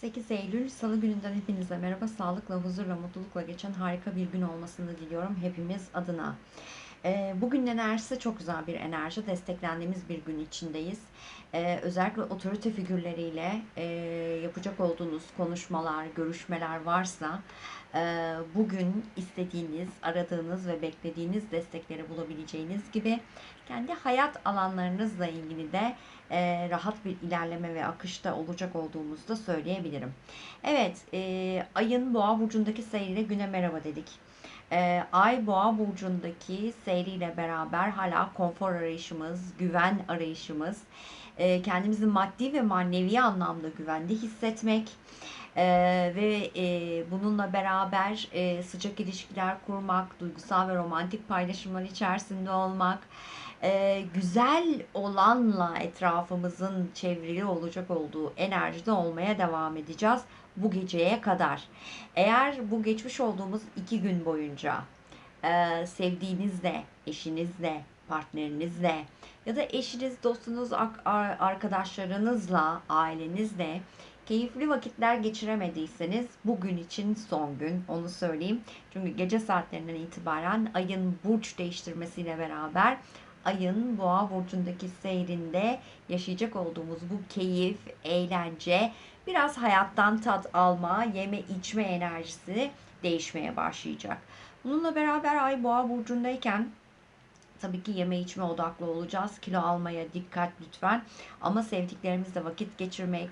8 Eylül Salı gününden hepinize merhaba. Sağlıkla, huzurla, mutlulukla geçen harika bir gün olmasını diliyorum hepimiz adına. Ee, bugün enerjisi çok güzel bir enerji. Desteklendiğimiz bir gün içindeyiz. Ee, özellikle otorite figürleriyle e, yapacak olduğunuz konuşmalar, görüşmeler varsa e, bugün istediğiniz, aradığınız ve beklediğiniz destekleri bulabileceğiniz gibi kendi hayat alanlarınızla ilgili de e, rahat bir ilerleme ve akışta olacak olduğumuzu da söyleyebilirim. Evet, e, ayın boğa burcundaki seyriyle güne merhaba dedik. E, ay boğa burcundaki seyriyle beraber hala konfor arayışımız, güven arayışımız, e, kendimizi maddi ve manevi anlamda güvende hissetmek e, ve e, bununla beraber e, sıcak ilişkiler kurmak, duygusal ve romantik paylaşımlar içerisinde olmak, e, güzel olanla etrafımızın çevrili olacak olduğu enerjide olmaya devam edeceğiz bu geceye kadar. Eğer bu geçmiş olduğumuz iki gün boyunca e, sevdiğinizle, eşinizle, partnerinizle ya da eşiniz, dostunuz, arkadaşlarınızla, ailenizle keyifli vakitler geçiremediyseniz bugün için son gün onu söyleyeyim. Çünkü gece saatlerinden itibaren ayın burç değiştirmesiyle beraber ayın boğa burcundaki seyrinde yaşayacak olduğumuz bu keyif, eğlence, biraz hayattan tat alma, yeme içme enerjisi değişmeye başlayacak. Bununla beraber ay boğa burcundayken Tabii ki yeme içme odaklı olacağız. Kilo almaya dikkat lütfen. Ama sevdiklerimizle vakit geçirmek,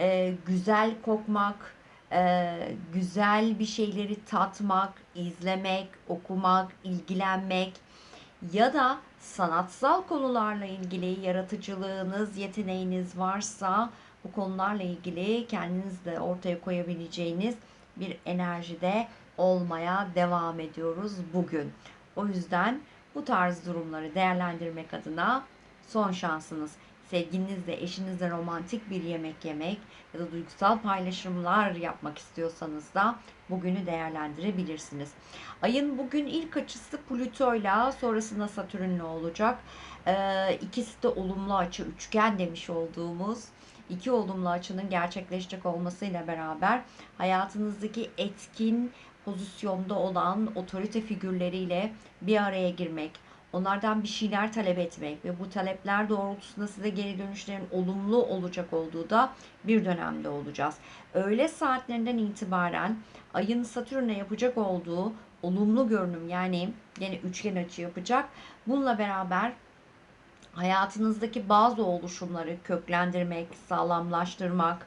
e, güzel kokmak, e, güzel bir şeyleri tatmak, izlemek, okumak, ilgilenmek ya da sanatsal konularla ilgili yaratıcılığınız, yeteneğiniz varsa bu konularla ilgili kendinizde ortaya koyabileceğiniz bir enerjide olmaya devam ediyoruz bugün. O yüzden bu tarz durumları değerlendirmek adına son şansınız. Sevgilinizle, eşinizle romantik bir yemek yemek ya da duygusal paylaşımlar yapmak istiyorsanız da bugünü değerlendirebilirsiniz. Ayın bugün ilk açısı Plüto'yla sonrasında Satürn'le olacak. Ee, ikisi de olumlu açı üçgen demiş olduğumuz iki olumlu açının gerçekleşecek olmasıyla beraber hayatınızdaki etkin pozisyonda olan otorite figürleriyle bir araya girmek, onlardan bir şeyler talep etmek ve bu talepler doğrultusunda size geri dönüşlerin olumlu olacak olduğu da bir dönemde olacağız. Öğle saatlerinden itibaren ayın Satürn'e yapacak olduğu olumlu görünüm yani yine üçgen açı yapacak. Bununla beraber hayatınızdaki bazı oluşumları köklendirmek, sağlamlaştırmak,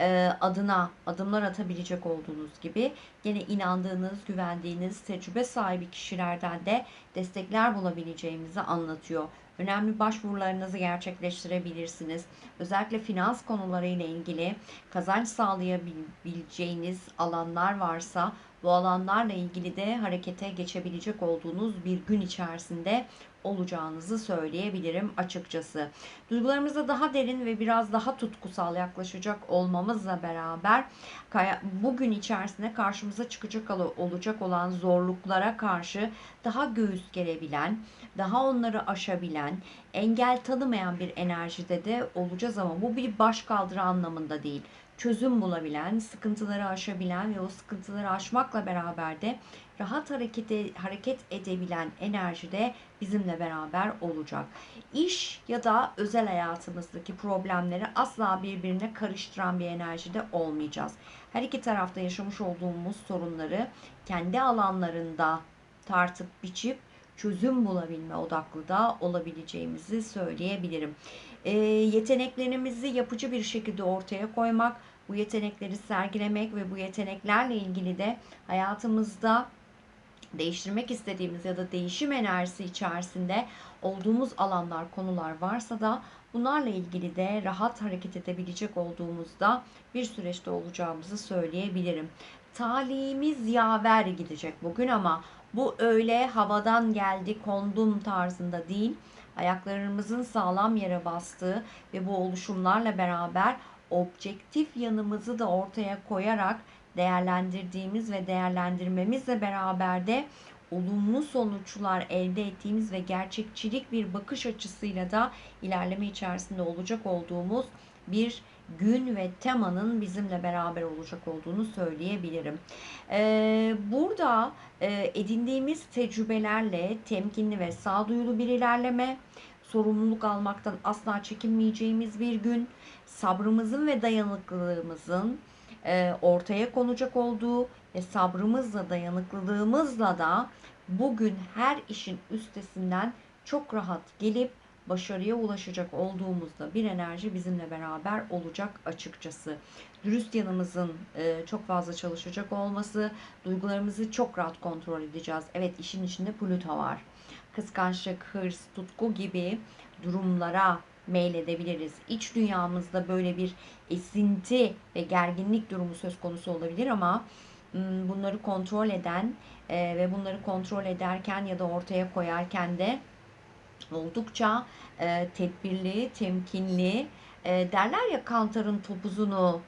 e, adına adımlar atabilecek olduğunuz gibi yine inandığınız, güvendiğiniz, tecrübe sahibi kişilerden de destekler bulabileceğimizi anlatıyor. Önemli başvurularınızı gerçekleştirebilirsiniz. Özellikle finans konuları ile ilgili kazanç sağlayabileceğiniz alanlar varsa bu alanlarla ilgili de harekete geçebilecek olduğunuz bir gün içerisinde olacağınızı söyleyebilirim açıkçası. Duygularımıza daha derin ve biraz daha tutkusal yaklaşacak olmamızla beraber bugün içerisinde karşımıza çıkacak olacak olan zorluklara karşı daha göğüs gelebilen, daha onları aşabilen, engel tanımayan bir enerjide de olacağız ama bu bir baş kaldırı anlamında değil çözüm bulabilen, sıkıntıları aşabilen ve o sıkıntıları aşmakla beraber de rahat harekete, hareket edebilen enerji de bizimle beraber olacak. İş ya da özel hayatımızdaki problemleri asla birbirine karıştıran bir enerjide olmayacağız. Her iki tarafta yaşamış olduğumuz sorunları kendi alanlarında tartıp biçip çözüm bulabilme odaklı da olabileceğimizi söyleyebilirim. E, yeteneklerimizi yapıcı bir şekilde ortaya koymak, bu yetenekleri sergilemek ve bu yeteneklerle ilgili de hayatımızda değiştirmek istediğimiz ya da değişim enerjisi içerisinde olduğumuz alanlar, konular varsa da bunlarla ilgili de rahat hareket edebilecek olduğumuzda bir süreçte olacağımızı söyleyebilirim. Talihimiz yaver gidecek bugün ama bu öyle havadan geldi kondum tarzında değil. Ayaklarımızın sağlam yere bastığı ve bu oluşumlarla beraber objektif yanımızı da ortaya koyarak değerlendirdiğimiz ve değerlendirmemizle beraber de olumlu sonuçlar elde ettiğimiz ve gerçekçilik bir bakış açısıyla da ilerleme içerisinde olacak olduğumuz bir gün ve temanın bizimle beraber olacak olduğunu söyleyebilirim. Ee, burada e, edindiğimiz tecrübelerle temkinli ve sağduyulu bir ilerleme, sorumluluk almaktan asla çekinmeyeceğimiz bir gün, sabrımızın ve dayanıklılığımızın e, ortaya konacak olduğu ve sabrımızla dayanıklılığımızla da bugün her işin üstesinden çok rahat gelip başarıya ulaşacak olduğumuzda bir enerji bizimle beraber olacak açıkçası. Dürüst yanımızın e, çok fazla çalışacak olması, duygularımızı çok rahat kontrol edeceğiz. Evet işin içinde Plüto var. Kıskançlık, hırs, tutku gibi durumlara meyledebiliriz. İç dünyamızda böyle bir esinti ve gerginlik durumu söz konusu olabilir ama bunları kontrol eden e, ve bunları kontrol ederken ya da ortaya koyarken de oldukça e, tedbirli, temkinli e, derler ya kantarın topuzunu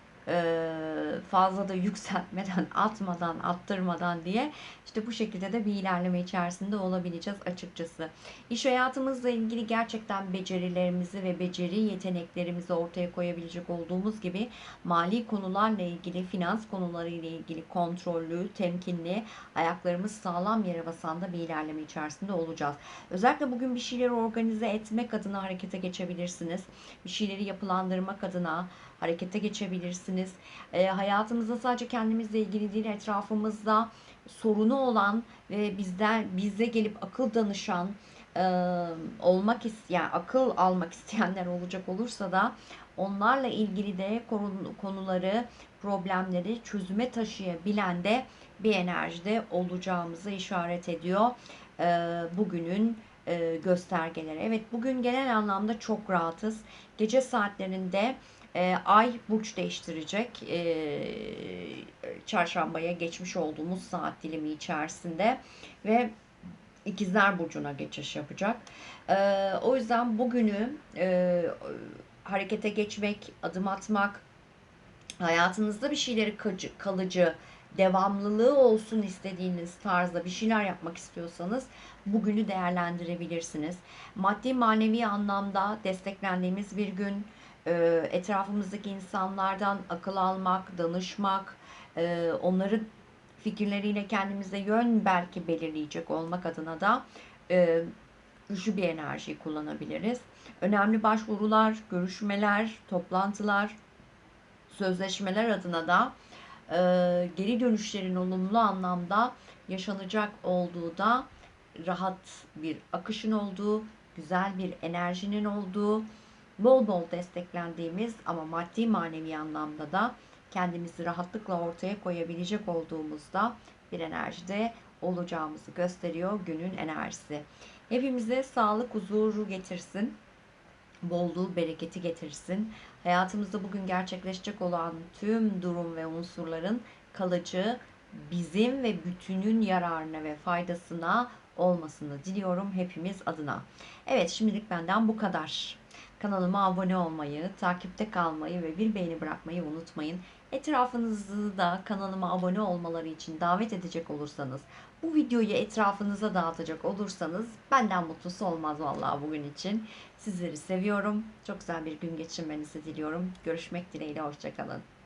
fazla da yükseltmeden, atmadan, attırmadan diye işte bu şekilde de bir ilerleme içerisinde olabileceğiz açıkçası. İş hayatımızla ilgili gerçekten becerilerimizi ve beceri yeteneklerimizi ortaya koyabilecek olduğumuz gibi mali konularla ilgili, finans konularıyla ilgili kontrollü, temkinli, ayaklarımız sağlam yere basan bir ilerleme içerisinde olacağız. Özellikle bugün bir şeyleri organize etmek adına harekete geçebilirsiniz. Bir şeyleri yapılandırmak adına harekete geçebilirsiniz. E, hayatımızda sadece kendimizle ilgili değil, etrafımızda sorunu olan ve bizden bize gelip akıl danışan e, olmak isteyen, akıl almak isteyenler olacak olursa da onlarla ilgili de konuları, problemleri çözüme taşıyabilen de bir enerjide olacağımızı işaret ediyor. E, bugünün e, göstergeleri. Evet bugün genel anlamda çok rahatız. Gece saatlerinde e, ay burç değiştirecek. E, çarşambaya geçmiş olduğumuz saat dilimi içerisinde ve ikizler burcuna geçiş yapacak. E, o yüzden bugünü e, harekete geçmek, adım atmak, hayatınızda bir şeyleri kalıcı, devamlılığı olsun istediğiniz tarzda bir şeyler yapmak istiyorsanız bugünü değerlendirebilirsiniz. Maddi manevi anlamda desteklendiğimiz bir gün, etrafımızdaki insanlardan akıl almak, danışmak, e, onların fikirleriyle kendimize yön belki belirleyecek olmak adına da e, güçlü bir enerjiyi kullanabiliriz. Önemli başvurular, görüşmeler, toplantılar, sözleşmeler adına da geri dönüşlerin olumlu anlamda yaşanacak olduğu da rahat bir akışın olduğu, güzel bir enerjinin olduğu, bol bol desteklendiğimiz ama maddi manevi anlamda da kendimizi rahatlıkla ortaya koyabilecek olduğumuzda bir enerjide olacağımızı gösteriyor günün enerjisi. Hepimize sağlık, huzuru getirsin. Bolluğu, bereketi getirsin. Hayatımızda bugün gerçekleşecek olan tüm durum ve unsurların kalıcı, bizim ve bütünün yararına ve faydasına olmasını diliyorum hepimiz adına. Evet şimdilik benden bu kadar. Kanalıma abone olmayı, takipte kalmayı ve bir beğeni bırakmayı unutmayın. Etrafınızı da kanalıma abone olmaları için davet edecek olursanız, bu videoyu etrafınıza dağıtacak olursanız benden mutlusu olmaz vallahi bugün için. Sizleri seviyorum. Çok güzel bir gün geçirmenizi diliyorum. Görüşmek dileğiyle. Hoşçakalın.